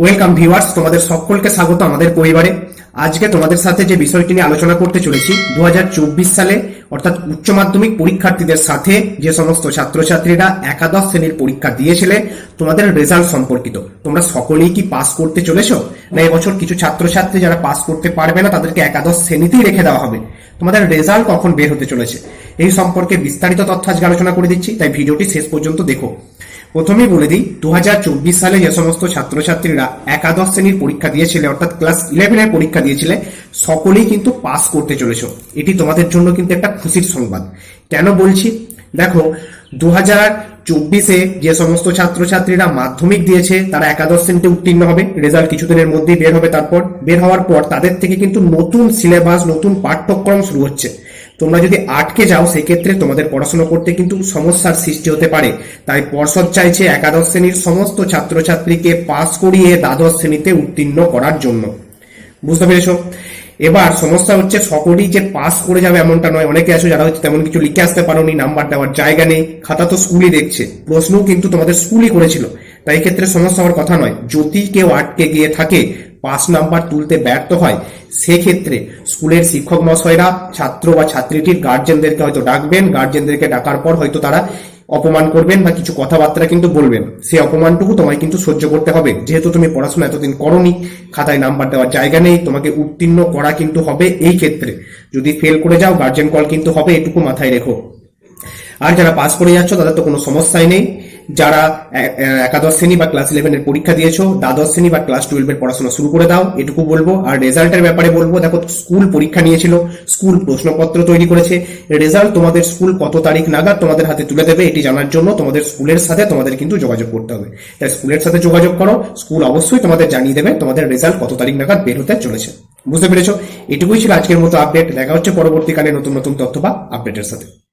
Welcome viewers তোমাদের সকলকে স্বাগত আমাদের পরিবারে। আজকে তোমাদের সাথে যে বিষয়টি নিয়ে আলোচনা করতে চলেছি, দুহাজার চব্বিশ সালে, অর্থাৎ উচ্চ মাধ্যমিক পরীক্ষার্থীদের সাথে যে সমস্ত ছাত্রছাত্রীরা একাদশ শ্রেণির পরীক্ষা দিয়েছিলে, তোমাদের রেজাল্ট সম্পর্কিত। তোমরা সকলেই কি পাস করতে চলেছো? না, এবছর কিছু ছাত্রছাত্রী যারা পাস করতে পারবে না, তাদেরকে একাদশ শ্রেণীতেই রেখে দেওয়া হবে। তোমাদের রেজাল্ট কখন বের হতে চলেছে? এই সম্পর্কে বিস্তারিত তথ্য আজকে আলোচনা করে দিচ্ছি, তাই ভিডিওটি শেষ পর্যন্ত দেখো। প্রথমেই বলে দিই দু হাজার চব্বিশ সালে যে সমস্ত ছাত্রছাত্রীরা একাদশ শ্রেণির পরীক্ষা দিয়েছিলে, অর্থাৎ ক্লাস ইলেভেনের পরীক্ষা দিয়েছিলে, সকলেই কিন্তু পাস করতে চলেছ। এটি তোমাদের জন্য কিন্তু একটা খুশির সংবাদ। কেন বলছি? দেখো দু চব্বিশে যে সমস্ত ছাত্রছাত্রীরা মাধ্যমিক দিয়েছে, তারা একাদশ শ্রেণীতে উত্তীর্ণ হবে। রেজাল্ট কিছুদিনের মধ্যেই বের হবে তারপর। বের হওয়ার পর তাদের থেকে কিন্তু নতুন সিলেবাস, নতুন পাঠ্যক্রম শুরু হচ্ছে। তোমরা যদি আটকে যাও, সেক্ষেত্রে তোমাদের পড়াশোনা করতে কিন্তু সমস্যার সৃষ্টি হতে পারে। তাই পর্ষদ চাইছে একাদশ শ্রেণির সমস্ত ছাত্রছাত্রীকে পাস করিয়ে দ্বাদশ শ্রেণীতে উত্তীর্ণ করার জন্য। বুঝতে পেরেছ? এবার সমস্যা হচ্ছে সকলেই যে পাস করে যাবে এমনটা নয়। অনেকে আছে যারা হচ্ছে তেমন কিছু লিখে আসতে পারোনি, নাম্বার দেওয়ার জায়গা নেই, খাতা তো স্কুলই দেখছে। প্রশ্নও কিন্তু তোমাদের স্কুলই করেছিল। তাই ক্ষেত্রে সমস্যা হওয়ার কথা নয়। যদি কেউ আটকে গিয়ে থাকে পাস নাম্বার তুলতে ব্যর্থ হয়, সেক্ষেত্রে স্কুলের শিক্ষক মশাইরা ছাত্র বা ছাত্রীটির গার্জেনদেরকে হয়তো ডাকবেন গার্জেনদেরকে ডাকার পর হয়তো তারা অপমান করবেন বা কিছু কথাবার্তা কিন্তু বলবেন। সেই অপমানটুকু তোমায় কিন্তু সহ্য করতে হবে। যেহেতু তুমি পড়াশোনা এতদিন করনি, খাতায় নাম্বার দেওয়ার জায়গা নেই, তোমাকে উত্তীর্ণ করা কিন্তু হবে এই ক্ষেত্রে। যদি ফেল করে যাও গার্জেন কল কিন্তু হবে, এটুকু মাথায় রেখো। আর যারা পাস করে যাচ্ছ, তাদের তো কোনো সমস্যাই নেই। যারা একাদশ শ্রেণি বা ক্লাস ইলেভেনের পরীক্ষা দিয়েছ, দ্বাদশ শ্রেণি বা ক্লাস টুয়েলভের পড়াশোনা শুরু করে দাও, এটুকু বলব। আর রেজাল্টের ব্যাপারে বলব, দেখো স্কুল পরীক্ষা নিয়েছিল স্কুল প্রশ্নপত্র তৈরি করেছে। রেজাল্ট তোমাদের স্কুল কত তারিখ নাগাদ তোমাদের হাতে তুলে দেবে, এটি জানার জন্য তোমাদের স্কুলের সাথে তোমাদের কিন্তু যোগাযোগ করতে হবে। তাই স্কুলের সাথে যোগাযোগ করো স্কুল অবশ্যই তোমাদের জানিয়ে দেবে তোমাদের রেজাল্ট কত তারিখ নাগাদ বের হতে চলেছে। বুঝতে পেরেছ? এটুকুই ছিল আজকের মতো আপডেট দেখা হচ্ছে পরবর্তীকালে নতুন নতুন তথ্য বা আপডেটের সাথে।